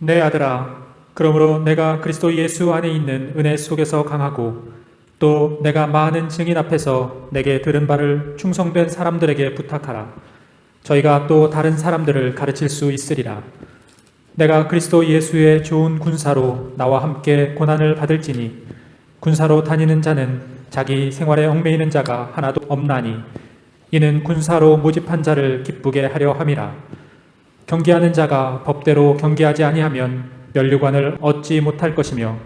내 아들아, 그러므로 내가 그리스도 예수 안에 있는 은혜 속에서 강하고 또 내가 많은 증인 앞에서 내게 들은 바를 충성된 사람들에게 부탁하라. 저희가 또 다른 사람들을 가르칠 수 있으리라. 내가 그리스도 예수의 좋은 군사로 나와 함께 고난을 받을지니 군사로 다니는 자는 자기 생활에 얽매이는 자가 하나도 없나니 이는 군사로 모집한 자를 기쁘게 하려 함이라. 경계하는 자가 법대로 경계하지 아니하면 면류관을 얻지 못할 것이며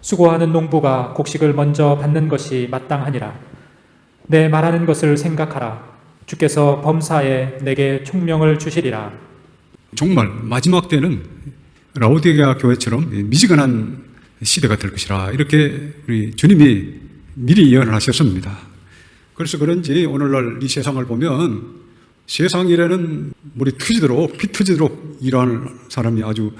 수고하는 농부가 곡식을 먼저 받는 것이 마땅하니라. 내 말하는 것을 생각하라. 주께서 범사에 내게 총명을 주시리라. 정말 마지막 때는 라오디게아 교회처럼 미지근한 시대가 될 것이라 이렇게 우리 주님이 미리 예언을 하셨습니다. 그래서 그런지 오늘날 이 세상을 보면 세상 일에는 물이 터지도록 피 터지도록 일하는 사람이 아주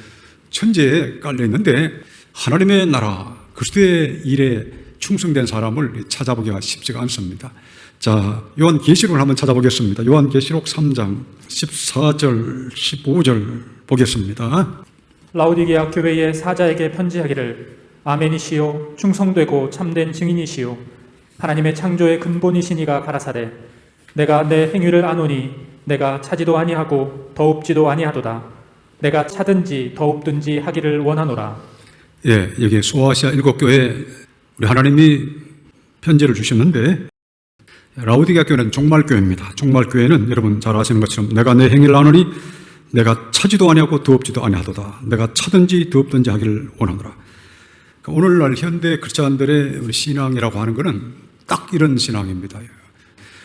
천재에 깔려 있는데 하나님의 나라 그리스도의 일에 충성된 사람을 찾아보기가 쉽지가 않습니다. 자, 요한 계시록을 한번 찾아보겠습니다. 요한 계시록 3장 14절 15절 보겠습니다. 라우디게아 교회의 사자에게 편지하기를 아멘이시요 충성되고 참된 증인이시요 하나님의 창조의 근본이시니가 가라사대 내가 내 행위를 아노니 내가 차지도 아니하고 더웁지도 아니하도다 내가 차든지 더웁든지 하기를 원하노라 예, 여기 소아시아 일곱 교회 우리 하나님이 편지를 주셨는데 라우디게아 교회는 종말 교회입니다. 종말 교회는 여러분 잘 아시는 것처럼 내가 내 행위를 아노니 내가 차지도 아니하고 더웁지도 아니하도다. 내가 차든지 더웁든지 하기를 원하노라. 그러니까 오늘날 현대 크리스천들의 신앙이라고 하는 것은 딱 이런 신앙입니다.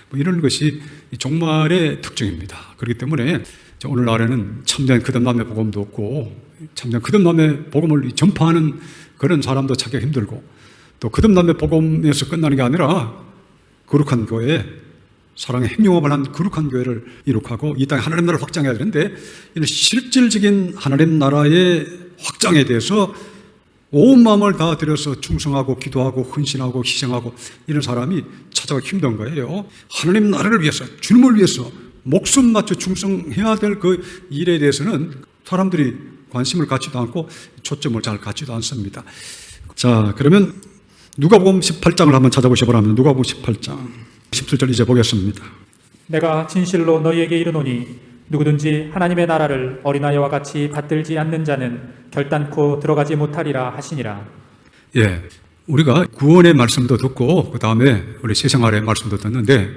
뭐 이런 것이 이 종말의 특징입니다. 그렇기 때문에 저 오늘날에는 참된 그듭남의 복음도 없고 참된 그듭남의 복음을 전파하는 그런 사람도 찾기가 힘들고 또 그듭남의 복음에서 끝나는 게 아니라 거룩한 교회, 사랑의 행용업을 한 거룩한 교회를 이룩하고 이 땅에 하나님 나라를 확장해야 되는데 이런 실질적인 하나님 나라의 확장에 대해서 온 마음을 다 들여서 충성하고 기도하고 헌신하고 희생하고 이런 사람이 찾아가기 힘든 거예요. 하나님 나라를 위해서, 주님을 위해서 목숨 맞춰 충성해야 될 그 일에 대해서는 사람들이 관심을 갖지도 않고 초점을 잘 갖지도 않습니다. 자, 그러면 누가복음 18장을 한번 찾아보셔 보라면 누가복음 18장 17절 이제 보겠습니다. 내가 진실로 너희에게 이르노니 누구든지 하나님의 나라를 어린아이와 같이 받들지 않는 자는 결단코 들어가지 못하리라 하시니라 예. 우리가 구원의 말씀도 듣고 그 다음에 우리 세상활의 말씀도 듣는데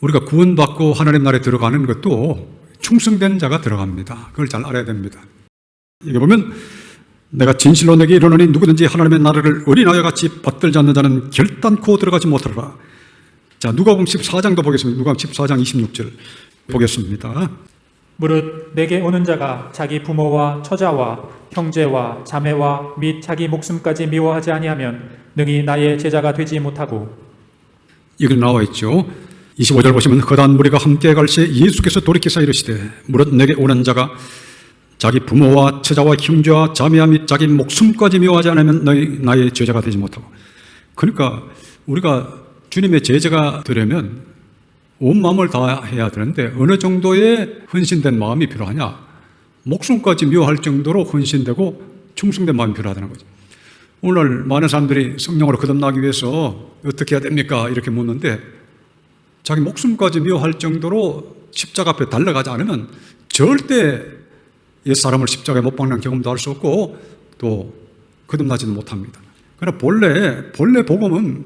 우리가 구원받고 하나님 나라에 들어가는 것도 충성된 자가 들어갑니다. 그걸 잘 알아야 됩니다. 여기 보면 내가 진실로 내게 이르노니 누구든지 하나님의 나라를 어린아이와 같이 받들지 않는 자는 결단코 들어가지 못하리라. 자, 누가복음 14장도 보겠습니다. 누가복음 14장 26절 보겠습니다. 무릇 내게 오는 자가 자기 부모와 처자와 형제와 자매와 및 자기 목숨까지 미워하지 아니하면 능히 나의 제자가 되지 못하고. 이걸 나와 있죠. 25절 보시면 허다한 무리가 함께 갈 시에 예수께서 돌이키사 이르시되 무릇 내게 오는 자가 자기 부모와 처자와 형제와 자매와 및 자기 목숨까지 미워하지 않으면 너희 나의 제자가 되지 못하고. 그러니까 우리가 주님의 제자가 되려면 온 마음을 다해야 되는데 어느 정도의 헌신된 마음이 필요하냐 목숨까지 미워할 정도로 헌신되고 충성된 마음이 필요하다는 거죠. 오늘 많은 사람들이 성령으로 거듭나기 위해서 어떻게 해야 됩니까? 이렇게 묻는데 자기 목숨까지 미워할 정도로 십자가 앞에 달려가지 않으면 절대 옛 사람을 십자가에 못 박는 경험도 할 수 없고 또 거듭나지는 못합니다. 그러나 본래 본래 복음은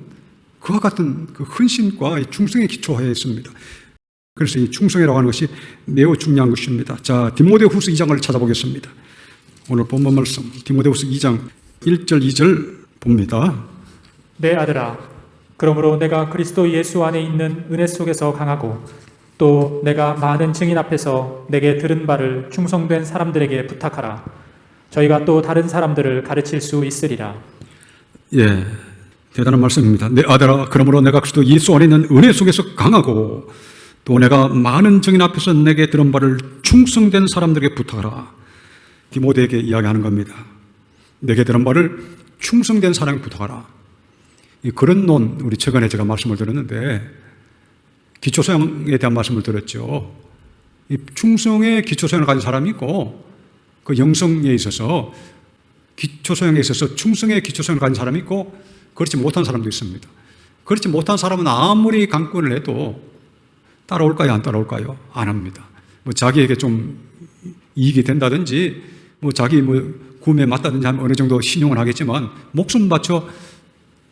그와 같은 그 헌신과 이 충성에 기초하여 있습니다. 그래서 이 충성이라고 하는 것이 매우 중요한 것입니다. 자, 디모데후서 2장을 찾아보겠습니다. 오늘 본문 말씀 디모데후서 2장 1절 2절 봅니다. 내 아들아 그러므로 내가 그리스도 예수 안에 있는 은혜 속에서 강하고 또 내가 많은 증인 앞에서 내게 들은 바를 충성된 사람들에게 부탁하라 저희가 또 다른 사람들을 가르칠 수 있으리라 예, 대단한 말씀입니다. 내 아들아, 그러므로 내가 그리스도 예수 안에 있는 은혜 속에서 강하고 또 내가 많은 증인 앞에서 내게 들은 바를 충성된 사람들에게 부탁하라. 디모데에게 이야기하는 겁니다. 내게 들은 바를 충성된 사람에게 부탁하라. 이 그런 논 우리 최근에 제가 말씀을 드렸는데 기초소양에 대한 말씀을 드렸죠. 이 충성의 기초소양을 가진 사람이 있고 그 영성에 있어서 기초소양에 있어서 충성의 기초소양을 가진 사람이 있고 그렇지 못한 사람도 있습니다. 그렇지 못한 사람은 아무리 강권을 해도 따라올까요? 안 따라올까요? 안 합니다. 뭐 자기에게 좀 이익이 된다든지 뭐 자기 뭐 구매에 맞다든지 하면 어느 정도 신용을 하겠지만 목숨 바쳐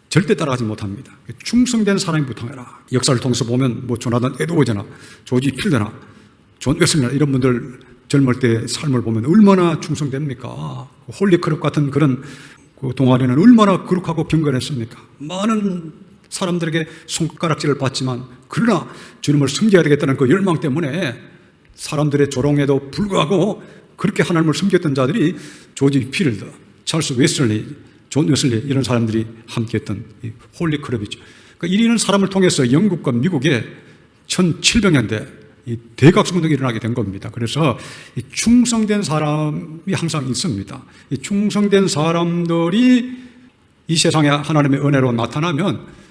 절대 따라가지 못합니다. 충성된 사람이 부탁해라. 역사를 통해서 보면 뭐 조나단 에드워즈나 조지 필드나 존 웨슬리나 이런 분들 젊을 때 삶을 보면 얼마나 충성됩니까? 홀리크럽 같은 그런 그 동아리는 얼마나 거룩하고 경건했습니까? 많은 사람들에게 손가락질을 받지만 그러나 주님을 섬겨야 되겠다는 그 열망 때문에 사람들의 조롱에도 불구하고 그렇게 하나님을 섬겼던 자들이 조지 필드, 찰스 웨슬리, 존 웨슬리 이런 사람들이 함께했던 이 홀리 클럽이죠. 그러니까 이리는 사람을 통해서 영국과 미국에 1700년대 이 대각성 운동이 일어나게 된 겁니다. 그래서 이 충성된 사람이 항상 있습니다. 이 충성된 사람들이 이 세상에 하나님의 은혜로 나타나면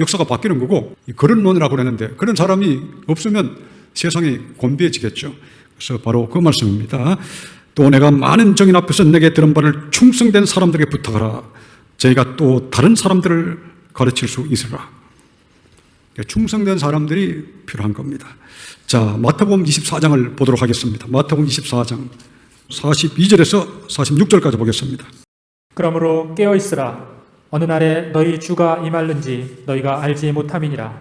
역사가 바뀌는 거고 그런 논이라고 그랬는데 그런 사람이 없으면 세상이 곤비해지겠죠. 그래서 바로 그 말씀입니다. 또 내가 많은 정인 앞에서 내게 들은 바를 충성된 사람들에게 부탁하라. 저희가 또 다른 사람들을 가르칠 수 있으라. 그러니까 충성된 사람들이 필요한 겁니다. 자, 마태복음 24장을 보도록 하겠습니다. 마태복음 24장 42절에서 46절까지 보겠습니다. 그러므로 깨어 있으라 어느 날에 너희 주가 임할는지 너희가 알지 못함이니라.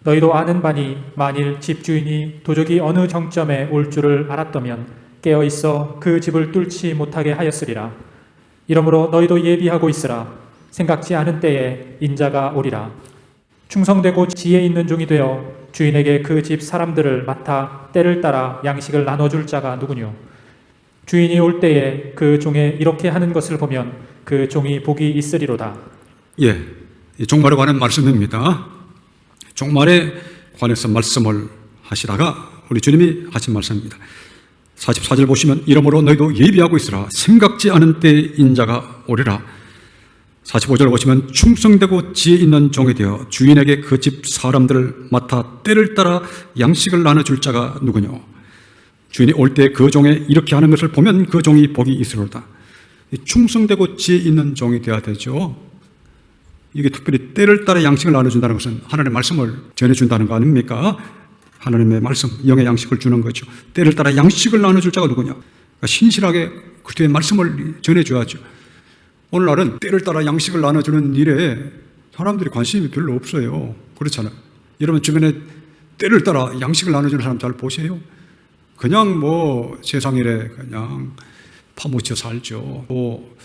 너희도 아는 바니 만일 집주인이 도적이 어느 정점에 올 줄을 알았다면 깨어 있어 그 집을 뚫지 못하게 하였으리라. 이러므로 너희도 예비하고 있으라. 생각지 않은 때에 인자가 오리라. 충성되고 지혜 있는 종이 되어 주인에게 그 집 사람들을 맡아 때를 따라 양식을 나눠줄 자가 누구뇨? 주인이 올 때에 그 종에 이렇게 하는 것을 보면 그 종이 복이 있으리로다. 예, 이 종말에 관한 말씀입니다. 종말에 관해서 말씀을 하시다가 우리 주님이 하신 말씀입니다. 44절 보시면 이러므로 너희도 예비하고 있으라 생각지 않은 때에 인자가 오리라 45절 보시면 충성되고 지혜 있는 종이 되어 주인에게 그 집 사람들을 맡아 때를 따라 양식을 나눠줄 자가 누구뇨 주인이 올 때 그 종에 이렇게 하는 것을 보면 그 종이 복이 있으로다 이 충성되고 지혜 있는 종이 되어야 되죠 이게 특별히 때를 따라 양식을 나눠준다는 것은 하나님의 말씀을 전해준다는 거 아닙니까? 하나님의 말씀, 영의 양식을 주는 거죠. 때를 따라 양식을 나눠줄 자가 누구냐? 그러니까 신실하게 그때의 말씀을 전해줘야죠. 오늘날은 때를 따라 양식을 나눠주는 일에 사람들이 관심이 별로 없어요. 그렇잖아요. 여러분 주변에 때를 따라 양식을 나눠주는 사람 잘 보세요. 그냥 뭐 세상 일에 그냥 파묻혀 살죠. 또,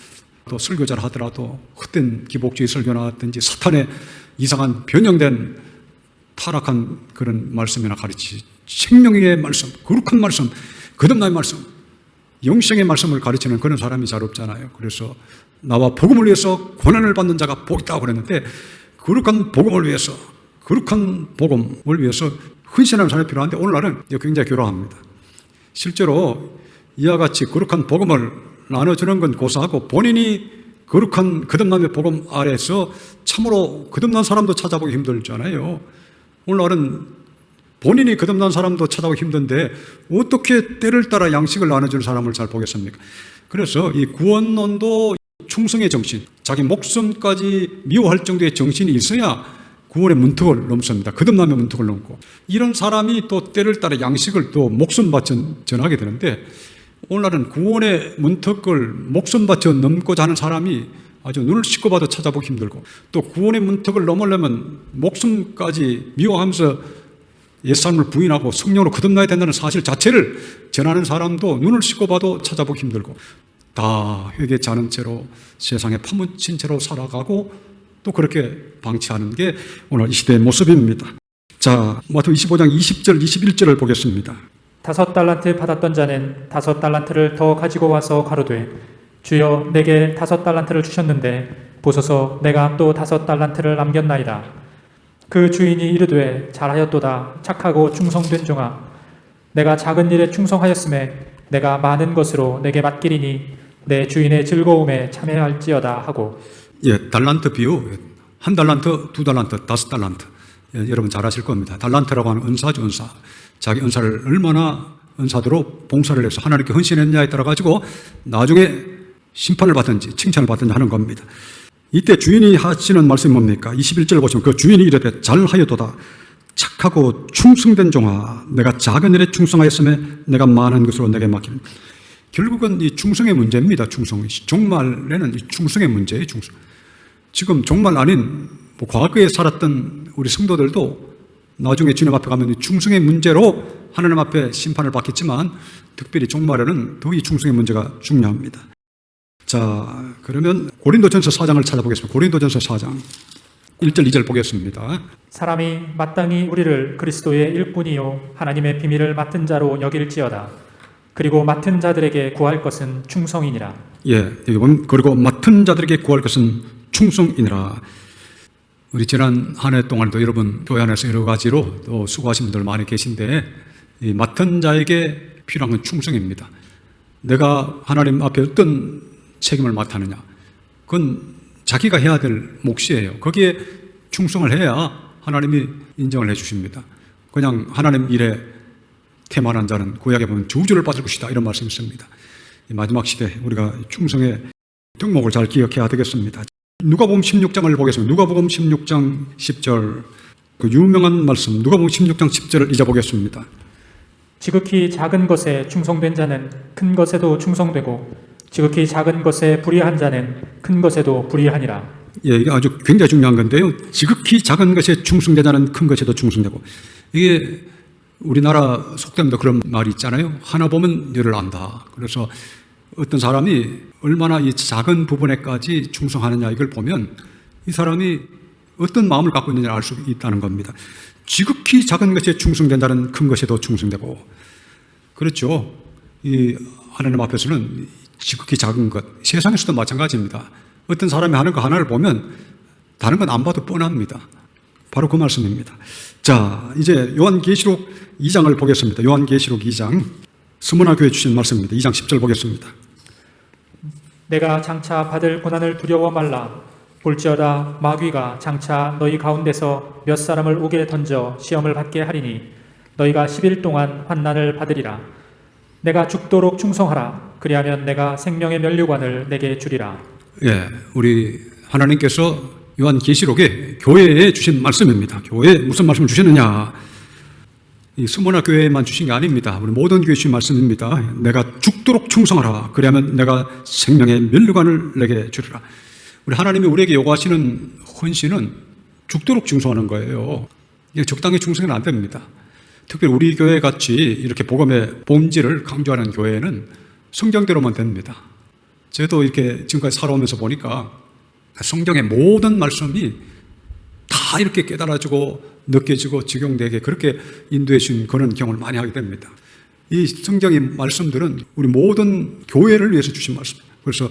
또 설교자를 하더라도 헛된 기복주의 설교나 하든지 사탄의 이상한 변형된 타락한 그런 말씀이나 가르치 생명의 말씀, 거룩한 말씀, 거듭남의 말씀, 영생의 말씀을 가르치는 그런 사람이 잘 없잖아요. 그래서 나와 복음을 위해서 고난을 받는 자가 복있다고 그랬는데 거룩한 복음을 위해서 거룩한 복음을 위해서 헌신하는 사람이 필요한데 오늘날은 굉장히 교묘합니다. 실제로 이와 같이 거룩한 복음을 나눠주는 건 고사하고 본인이 거룩한 거듭남의 복음 아래서 참으로 거듭난 사람도 찾아보기 힘들잖아요. 오늘날은 본인이 거듭난 사람도 찾아보기 힘든데 어떻게 때를 따라 양식을 나눠주는 사람을 잘 보겠습니까? 그래서 이 구원론도 충성의 정신, 자기 목숨까지 미워할 정도의 정신이 있어야 구원의 문턱을 넘습니다. 거듭남의 문턱을 넘고 이런 사람이 또 때를 따라 양식을 또 목숨 바쳐 전하게 되는데 오늘날은 구원의 문턱을 목숨 바쳐 넘고자 하는 사람이 아주 눈을 씻고 봐도 찾아보기 힘들고 또 구원의 문턱을 넘으려면 목숨까지 미워하면서 옛삶을 부인하고 성령으로 거듭나야 된다는 사실 자체를 전하는 사람도 눈을 씻고 봐도 찾아보기 힘들고 다 회개치 않은 채로 세상에 파묻힌 채로 살아가고 또 그렇게 방치하는 게 오늘 이 시대의 모습입니다. 자, 마태 25장 20절, 21절을 보겠습니다. 다섯 달란트 받았던 자는 다섯 달란트를 더 가지고 와서 가로되 주여 내게 다섯 달란트를 주셨는데 보소서 내가 또 다섯 달란트를 남겼나이다. 그 주인이 이르되 잘하였도다 착하고 충성된 종아 내가 작은 일에 충성하였음에 내가 많은 것으로 내게 맡기리니 내 주인의 즐거움에 참여할지어다 하고 예, 달란트 비유. 한 달란트, 두 달란트, 다섯 달란트. 예, 여러분 잘 아실 겁니다. 달란트라고 하는 은사죠, 은사. 자기 은사를 얼마나 은사도로 봉사를 해서 하나님께 헌신했냐에 따라 가지고 나중에 심판을 받든지 칭찬을 받든지 하는 겁니다. 이때 주인이 하시는 말씀이 뭡니까? 21절 보시면 그 주인이 이르되 잘하여도다 착하고 충성된 종아 내가 작은 일에 충성하였음에 내가 많은 것으로 내게 맡기는 결국은 이 충성의 문제입니다. 충성. 종말에는 이 충성의 문제예요. 충성. 지금 종말 아닌 뭐 과거에 살았던 우리 성도들도 나중에 주님 앞에 가면 이 충성의 문제로 하나님 앞에 심판을 받겠지만 특별히 종말에는 더이 충성의 문제가 중요합니다. 자, 그러면 고린도전서 4장을 찾아보겠습니다. 고린도전서 4장 1절 2절 보겠습니다. 사람이 마땅히 우리를 그리스도의 일꾼이요 하나님의 비밀을 맡은 자로 여길지어다. 그리고 맡은 자들에게 구할 것은 충성이니라. 예, 여기 보면 그리고 맡은 자들에게 구할 것은 충성이니라. 우리 지난 한 해 동안도 여러분 교회 안에서 여러 가지로 또 수고하신 분들 많이 계신데 이 맡은 자에게 필요한 건 충성입니다. 내가 하나님 앞에 어떤 책임을 맡았느냐, 그건 자기가 해야 될 몫이에요. 거기에 충성을 해야 하나님이 인정을 해 주십니다. 그냥 하나님 일에 태만한 자는 구약에 보면 저주를 받을 것이다 이런 말씀이 있습니다. 이 마지막 시대 우리가 충성의 덕목을 잘 기억해야 되겠습니다. 누가복음 16장을 보겠습니다. 누가복음 16장 10절 그 유명한 말씀 누가복음 16장 10절을 잊어보겠습니다. 지극히 작은 것에 충성된 자는 큰 것에도 충성되고 지극히 작은 것에 불의한 자는 큰 것에도 불의하니라. 예, 이게 아주 굉장히 중요한 건데요. 지극히 작은 것에 충성되자는 큰 것에도 충성되고 이게 우리나라 속담도 그런 말이 있잖아요. 하나 보면 열을 안다. 그래서 어떤 사람이 얼마나 이 작은 부분에까지 충성하느냐 이걸 보면 이 사람이 어떤 마음을 갖고 있느냐를 알수 있다는 겁니다. 지극히 작은 것에 충성된다는 큰 것에도 충성되고 그렇죠. 이 하나님 앞에서는 지극히 작은 것 세상에서도 마찬가지입니다. 어떤 사람이 하는 거 하나를 보면 다른 건 안 봐도 뻔합니다. 바로 그 말씀입니다. 자, 이제 요한계시록 2장을 보겠습니다. 요한계시록 2장 스무나 교회 주신 말씀입니다. 2장 10절 보겠습니다. 내가 장차 받을 고난을 두려워 말라. 볼지어다 마귀가 장차 너희 가운데서 몇 사람을 옥에 던져 시험을 받게 하리니 너희가 10일 동안 환난을 받으리라. 내가 죽도록 충성하라. 그리하면 내가 생명의 면류관을 내게 주리라. 예, 우리 하나님께서 요한 계시록에 교회에 주신 말씀입니다. 교회에 무슨 말씀을 주셨느냐? 이 스모나 교회에만 주신 게 아닙니다. 우리 모든 교회 주신 말씀입니다. 내가 죽도록 충성하라. 그리하면 내가 생명의 면류관을 내게 주리라. 우리 하나님이 우리에게 요구하시는 헌신은 죽도록 충성하는 거예요. 이게 적당히 충성은 안 됩니다. 특별히 우리 교회 같이 이렇게 복음의 본질을 강조하는 교회는 성경대로만 됩니다. 저도 이렇게 지금까지 살아오면서 보니까 성경의 모든 말씀이 다 이렇게 깨달아지고 느껴지고 적용되게 그렇게 인도해 주신 그런 경험을 많이 하게 됩니다. 이 성경의 말씀들은 우리 모든 교회를 위해서 주신 말씀입니다. 그래서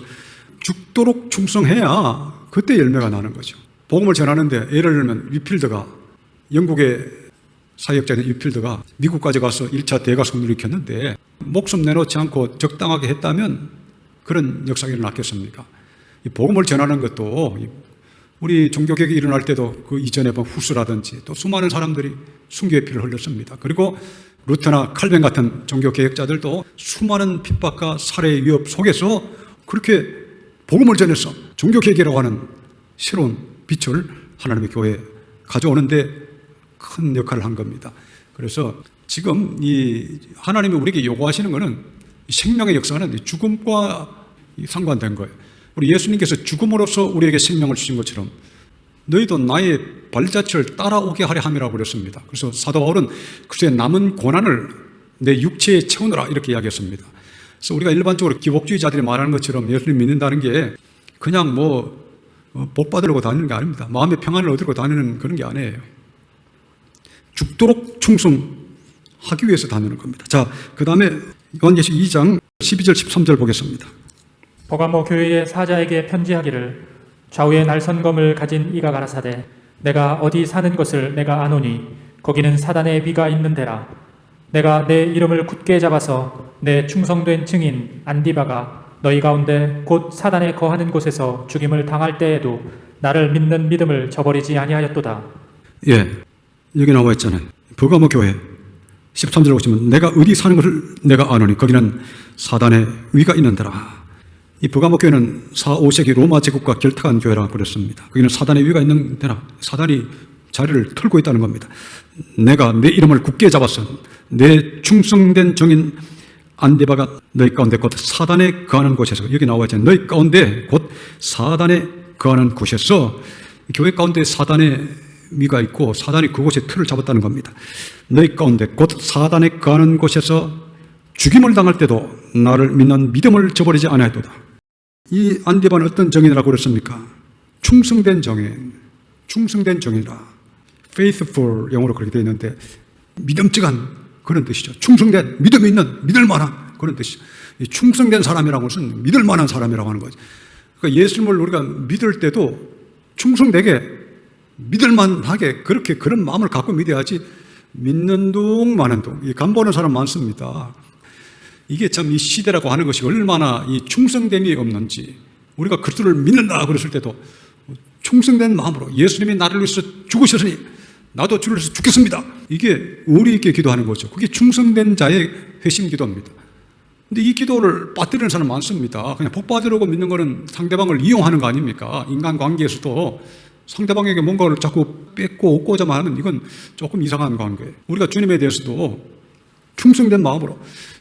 죽도록 충성해야 그때 열매가 나는 거죠. 복음을 전하는데 예를 들면 위필드가 영국의 사역자인 위필드가 미국까지 가서 1차 대가성을 일으켰는데 목숨 내놓지 않고 적당하게 했다면 그런 역사가 일어났겠습니까? 이 복음을 전하는 것도 우리 종교개혁이 일어날 때도 그 이전에 본 후스라든지 또 수많은 사람들이 순교의 피를 흘렸습니다. 그리고 루터나 칼벤 같은 종교개혁자들도 수많은 핍박과 살해의 위협 속에서 그렇게 복음을 전해서 종교개혁이라고 하는 새로운 빛을 하나님의 교회에 가져오는데 큰 역할을 한 겁니다. 그래서 지금 이 하나님이 우리에게 요구하시는 것은 생명의 역사는 죽음과 상관된 거예요. 우리 예수님께서 죽음으로써 우리에게 생명을 주신 것처럼 너희도 나의 발자취를 따라오게 하려 함이라고 그랬습니다. 그래서 사도 바울은 그새 남은 고난을 내 육체에 채우느라 이렇게 이야기했습니다. 그래서 우리가 일반적으로 기복주의자들이 말하는 것처럼 예수님 믿는다는 게 그냥 뭐 복 받으려고 다니는 게 아닙니다. 마음의 평안을 얻으려고 다니는 그런 게 아니에요. 죽도록 충성하기 위해서 다니는 겁니다. 자, 그 다음에 요한계시 2장 12절 13절 보겠습니다. 버가모 교회의 사자에게 편지하기를 좌우에 날선검을 가진 이가 가라사대 내가 어디 사는 것을 내가 아노니 거기는 사단의 비가 있는 데라 내가 내 이름을 굳게 잡아서 내 충성된 증인 안디바가 너희 가운데 곧 사단에 거하는 곳에서 죽임을 당할 때에도 나를 믿는 믿음을 저버리지 아니하였도다 예, 여기 나와 있잖아요. 버가모 교회. 13절 보시면 내가 어디 사는 것을 내가 아노니 거기는 사단의 위가 있는 데라. 이 버가모 교회는 4, 5세기 로마 제국과 결탁한 교회라고 그랬습니다. 거기는 사단의 위가 있는 데라. 사단이 자리를 털고 있다는 겁니다. 내가 내 이름을 굳게 잡았어. 내 충성된 정인 안디바가 너희 가운데 곧 사단에 거하는 곳에서 여기 나와 있잖아요. 너희 가운데 곧 사단에 거하는 곳에서 교회 가운데 사단의 위가 있고 사단이 그곳에 틀을 잡았다는 겁니다. 너희 가운데 곧 사단에 거하는 곳에서 죽임을 당할 때도 나를 믿는 믿음을 저버리지 아니하도다. 이 안디바는 어떤 정인이라고 그랬습니까? 충성된 정인, 충성된 정인이라. faithful 영어로 그렇게 되어 있는데 믿음직한 그런 뜻이죠. 충성된, 믿음이 있는, 믿을 만한 그런 뜻이죠. 이 충성된 사람이라는 것은 믿을 만한 사람이라고 하는 거죠. 그러니까 예수님을 우리가 믿을 때도 충성되게 믿을 만하게 그렇게 그런 마음을 갖고 믿어야지 믿는 둥 마는 둥. 이 간 보는 사람 많습니다. 이게 참 이 시대라고 하는 것이 얼마나 이 충성됨이 없는지 우리가 그리스도를 믿는다 그랬을 때도 충성된 마음으로 예수님이 나를 위해서 죽으셨으니 나도 주를 위해서 죽겠습니다. 이게 의리 있게 기도하는 거죠. 그게 충성된 자의 회심 기도입니다. 근데 이 기도를 빠뜨리는 사람 많습니다. 그냥 복 받으려고 믿는 거는 상대방을 이용하는 거 아닙니까? 인간 관계에서도 상대방에게 뭔가를 자꾸 뺏고 얻고자 하는 이건 조금 이상한 관계. 우리가 주님에 대해서도 충성된 마음으로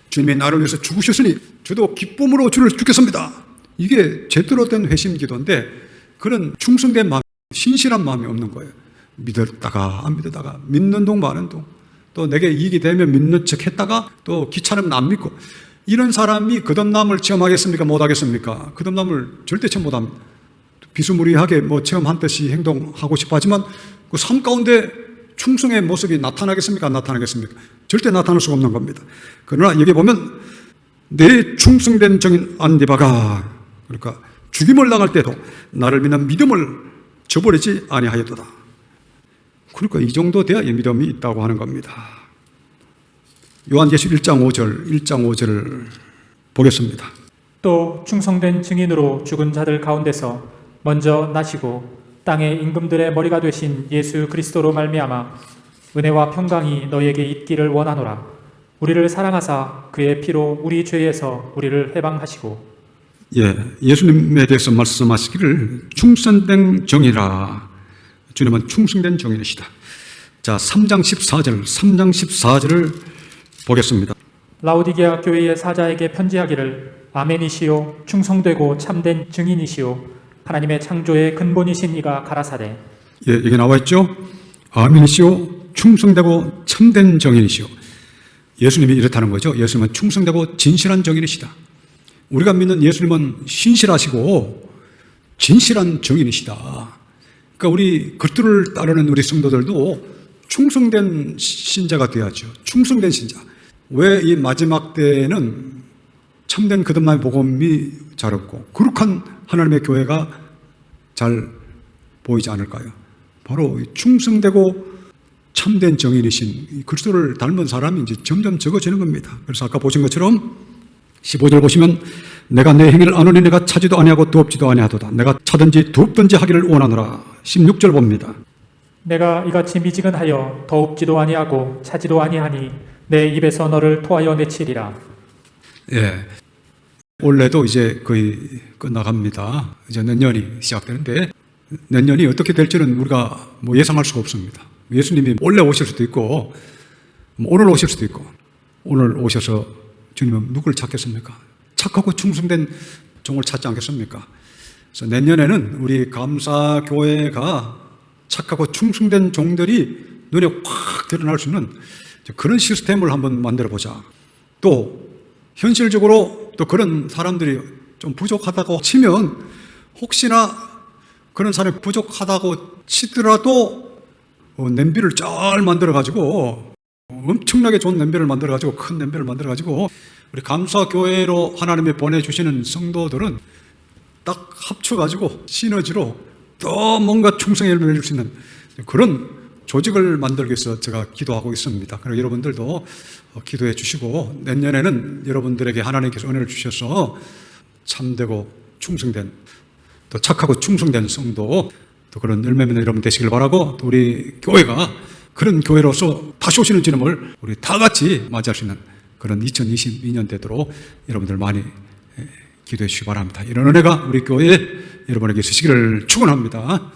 주님이 나를 위해서 죽으셨으니 저도 기쁨으로 주를 죽겠습니다. 이게 제대로 된 회심 기도인데 그런 충성된 마음, 신실한 마음이 없는 거예요. 믿었다가 안 믿었다가 믿는 동 마는 동. 또 내게 이익이 되면 믿는 척 했다가 또 귀찮으면 안 믿고 이런 사람이 거듭남을 체험하겠습니까? 못하겠습니까? 거듭남을 절대 체험 못합니다. 비스무리하게 뭐 체험한 듯이 행동하고 싶어 하지만 그 삶 가운데 충성의 모습이 나타나겠습니까? 안 나타나겠습니까? 절대 나타날 수가 없는 겁니다. 그러나 여기 보면 내 충성된 정인 안디바가 그러니까 죽임을 당할 때도 나를 믿는 믿음을 저버리지 아니하였도다. 그러니까 이 정도 돼야 이 믿음이 있다고 하는 겁니다. 요한계시 1장 5절, 1장 5절을 보겠습니다. 또 충성된 증인으로 죽은 자들 가운데서 먼저 나시고 땅의 임금들의 머리가 되신 예수 그리스도로 말미암아 은혜와 평강이 너희에게 있기를 원하노라 우리를 사랑하사 그의 피로 우리 죄에서 우리를 해방하시고 예, 예수님에 대해서 말씀하시기를 충성된 정이라. 주님은 충성된 정이시다. 자, 3장 14절, 3장 14절을 보겠습니다. 라오디게아 교회의 사자에게 편지하기를 아멘이시요 충성되고 참된 증인이시요 하나님의 창조의 근본이신 이가 가라사대 예, 여기 나와 있죠? 아멘이시오, 충성되고 참된 정인이시오. 예수님이 이렇다는 거죠. 예수님은 충성되고 진실한 정인이시다. 우리가 믿는 예수님은 신실하시고 진실한 정인이시다. 그러니까 우리 그들을 따르는 우리 성도들도 충성된 신자가 되어야죠. 충성된 신자. 왜 이 마지막 때에는 참된 거듭남의 복음이 잘 없고 거룩한 하나님의 교회가 잘 보이지 않을까요? 바로 이 충성되고 참된 정인이신 이 그리스도를 닮은 사람이 이제 점점 적어지는 겁니다. 그래서 아까 보신 것처럼 15절 보시면 내가 내 행위를 아노니 내가 차지도 아니하고 두없지도 아니하도다. 내가 차든지 두없든지 하기를 원하노라. 16절 봅니다. 내가 이같이 미지근하여 더웁지도 아니하고 차지도 아니하니 내 입에서 너를 토하여 내치리라 예. 올해도 이제 거의 끝나갑니다. 이제 내년이 시작되는데 내년이 어떻게 될지는 우리가 뭐 예상할 수가 없습니다. 예수님이 원래 오실 수도 있고 뭐 오늘 오실 수도 있고 오늘 오셔서 주님은 누구를 찾겠습니까? 착하고 충성된 종을 찾지 않겠습니까? 그래서 내년에는 우리 감사 교회가 착하고 충성된 종들이 눈에 확 드러날 수 있는 그런 시스템을 한번 만들어 보자. 또 현실적으로 또 그런 사람들이 좀 부족하다고 치면 혹시나 그런 사람이 부족하다고 치더라도 어, 냄비를 잘 만들어 가지고 엄청나게 좋은 냄비를 만들어 가지고 큰 냄비를 만들어 가지고 우리 감사교회로 하나님이 보내주시는 성도들은 딱 합쳐 가지고 시너지로 또 뭔가 충성의 열매를 줄수 있는 그런 조직을 만들기 위해서 제가 기도하고 있습니다. 그리고 여러분들도 기도해 주시고 내년에는 여러분들에게 하나님께서 은혜를 주셔서 참되고 충성된 또 착하고 충성된 성도 또 그런 열매 맺는 여러분 되시길 바라고 또 우리 교회가 그런 교회로서 다시 오시는 주님을 우리 다 같이 맞이할 수 있는 그런 2022년 되도록 여러분들 많이 에, 기도해 주시기 바랍니다. 이런 은혜가 우리 교회에 여러분에게 있으시기를 축원합니다.